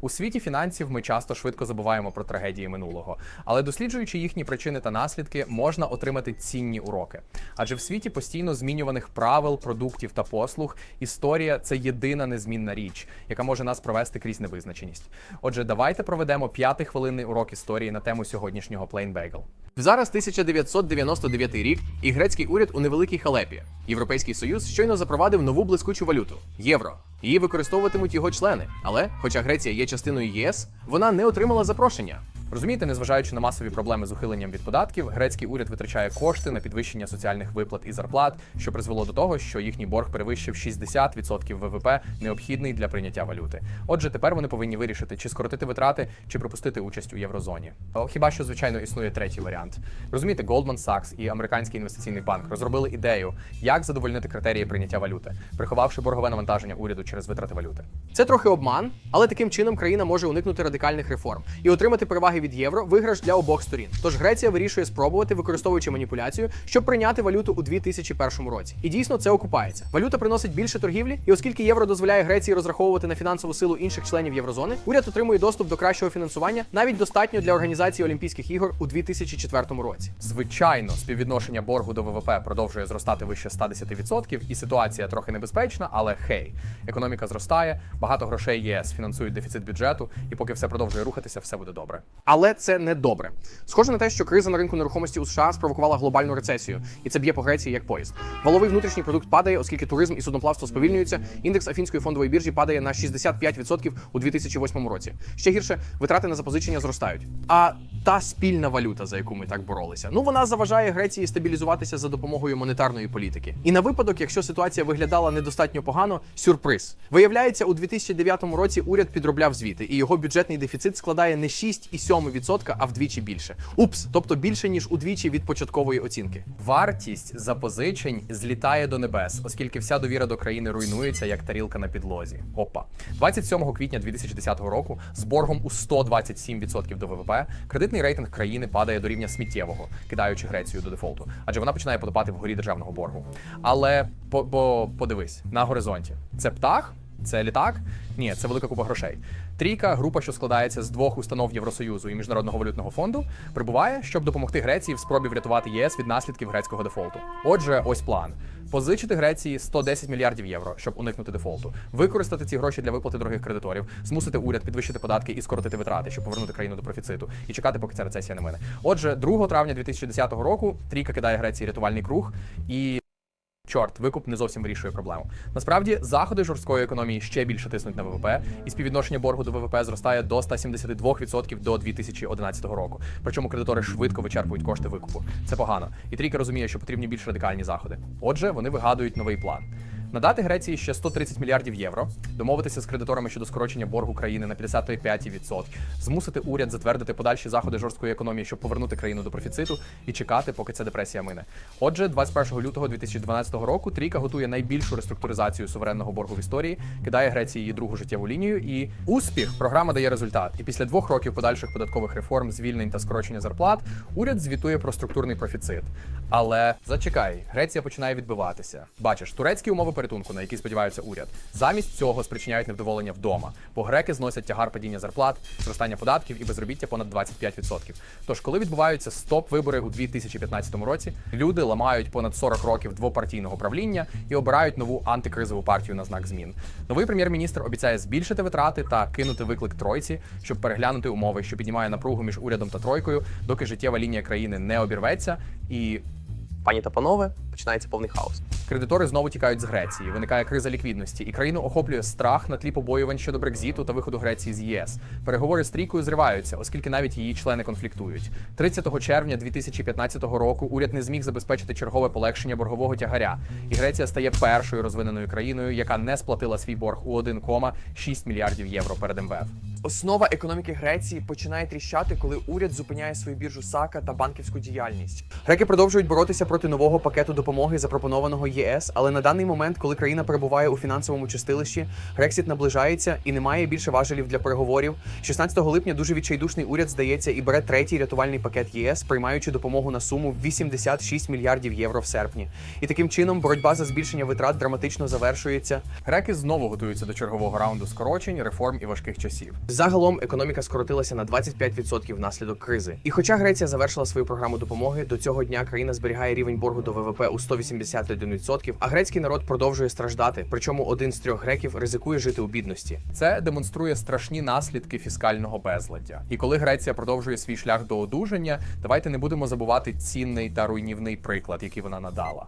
У світі фінансів ми часто швидко забуваємо про трагедії минулого, але досліджуючи їхні причини та наслідки, можна отримати цінні уроки. Адже в світі постійно змінюваних правил, продуктів та послуг історія це єдина незмінна річ, яка може нас провести крізь невизначеність. Отже, давайте проведемо п'ятихвилинний урок історії на тему сьогоднішнього Plain Bagel. Зараз 1999 рік, і грецький уряд у невеликій халепі. Європейський союз щойно запровадив нову блискучу валюту євро. Її використовуватимуть його члени. Але, хоча Греція є частиною ЄС, вона не отримала запрошення. Розумієте, незважаючи на масові проблеми з ухиленням від податків, грецький уряд витрачає кошти на підвищення соціальних виплат і зарплат, що призвело до того, що їхній борг перевищив 60% ВВП, необхідний для прийняття валюти. Отже, тепер вони повинні вирішити, чи скоротити витрати, чи пропустити участь у єврозоні. Хіба що звичайно існує третій варіант. Розумієте, Goldman Sachs і американський інвестиційний банк розробили ідею, як задовольнити критерії прийняття валюти, приховавши боргове навантаження уряду через витрати валюти. Це трохи обман, але таким чином країна може уникнути радикальних реформ і отримати переваги від євро виграш для обох сторін. Тож Греція вирішує спробувати, використовуючи маніпуляцію, щоб прийняти валюту у 2001 році. І дійсно це окупається. Валюта приносить більше торгівлі, і оскільки євро дозволяє Греції розраховувати на фінансову силу інших членів єврозони, уряд отримує доступ до кращого фінансування, навіть достатньо для організації Олімпійських ігор у 2004 році. Звичайно, співвідношення боргу до ВВП продовжує зростати вище 110%, і ситуація трохи небезпечна, але хей, економіка зростає, багато грошей ЄС фінансують дефіцит бюджету, і поки все продовжує рухатися, все буде добре. Але це не добре. Схоже на те, що криза на ринку нерухомості у США спровокувала глобальну рецесію, і це б'є по Греції як поїзд. Валовий внутрішній продукт падає, оскільки туризм і судноплавство сповільнюються. Індекс Афінської фондової біржі падає на 65% у 2008 році. Ще гірше, витрати на запозичення зростають. А та спільна валюта, за яку ми так боролися, ну вона заважає Греції стабілізуватися за допомогою монетарної політики. І на випадок, якщо ситуація виглядала недостатньо погано, сюрприз. Виявляється, у 2009 році уряд підробляв звіти, і його бюджетний дефіцит складає не 6,7%, а вдвічі більше. Упс, тобто більше ніж удвічі від початкової оцінки. Вартість запозичень злітає до небес, оскільки вся довіра до країни руйнується як тарілка на підлозі. Опа, 27 квітня 2010 року з боргом у 127% до ВВП кредитний рейтинг країни падає до рівня сміттєвого, кидаючи Грецію до дефолту, адже вона починає потопати вгорі державного боргу. Але по, по подивись на горизонті. Це птах. Це літак? Ні, це велика купа грошей. Трійка, група, що складається з двох установ Євросоюзу і Міжнародного валютного фонду, прибуває, щоб допомогти Греції в спробі врятувати ЄС від наслідків грецького дефолту. Отже, ось план: позичити Греції 110 мільярдів євро, щоб уникнути дефолту, використати ці гроші для виплати дорогих кредиторів, змусити уряд підвищити податки і скоротити витрати, щоб повернути країну до профіциту, і чекати, поки ця рецесія не мине. Отже, 2 травня 2010 року трійка кидає Греції рятувальний круг і. Чорт, викуп не зовсім вирішує проблему. Насправді, заходи жорсткої економії ще більше тиснуть на ВВП, і співвідношення боргу до ВВП зростає до 172% до 2011 року. Причому кредитори швидко вичерпують кошти викупу. Це погано. І трійка розуміє, що потрібні більш радикальні заходи. Отже, вони вигадують новий план. Надати Греції ще 130 мільярдів євро, домовитися з кредиторами щодо скорочення боргу країни на 55%, змусити уряд затвердити подальші заходи жорсткої економії, щоб повернути країну до профіциту і чекати, поки ця депресія мине. Отже, 21 лютого 2012 року Трійка готує найбільшу реструктуризацію суверенного боргу в історії, кидає Греції її другу життєву лінію. І успіх програма дає результат. І після двох років подальших податкових реформ, звільнень та скорочення зарплат, уряд звітує про структурний профіцит. Але зачекай, Греція починає відбиватися. Бачиш, турецькі умови порятунку, на які сподіваються уряд, замість цього спричиняють невдоволення вдома, бо греки зносять тягар падіння зарплат, зростання податків і безробіття понад 25%. Тож, коли відбуваються стоп-вибори у 2015 році, люди ламають понад 40 років двопартійного правління і обирають нову антикризову партію на знак змін. Новий прем'єр-міністр обіцяє збільшити витрати та кинути виклик тройці, щоб переглянути умови, що піднімає напругу між урядом та тройкою, доки життєва лінія країни не обірветься і Пані та панове, починається повний хаос. Кредитори знову тікають з Греції. Виникає криза ліквідності, і країну охоплює страх на тлі побоювань щодо Брекзіту та виходу Греції з ЄС. Переговори з трійкою зриваються, оскільки навіть її члени конфліктують. 30 червня 2015 року уряд не зміг забезпечити чергове полегшення боргового тягаря, і Греція стає першою розвиненою країною, яка не сплатила свій борг у 1,6 мільярдів євро перед МВФ. Основа економіки Греції починає тріщати, коли уряд зупиняє свою біржу САКа та банківську діяльність. Греки продовжують боротися проти нового пакету допомоги, запропонованого ЄС, але на даний момент, коли країна перебуває у фінансовому чистилищі, Грексіт наближається і немає більше важелів для переговорів. 16 липня дуже відчайдушний уряд здається і бере третій рятувальний пакет ЄС, приймаючи допомогу на суму 86 мільярдів євро в серпні. І таким чином боротьба за збільшення витрат драматично завершується. Греки знову готуються до чергового раунду скорочень, реформ і важких часів. Загалом економіка скоротилася на 25% внаслідок кризи. І хоча Греція завершила свою програму допомоги, до цього дня країна зберігає рівень боргу до ВВП у 181%, а грецький народ продовжує страждати. Причому один з трьох греків ризикує жити у бідності. Це демонструє страшні наслідки фіскального безладдя. І коли Греція продовжує свій шлях до одужання, давайте не будемо забувати цінний та руйнівний приклад, який вона надала.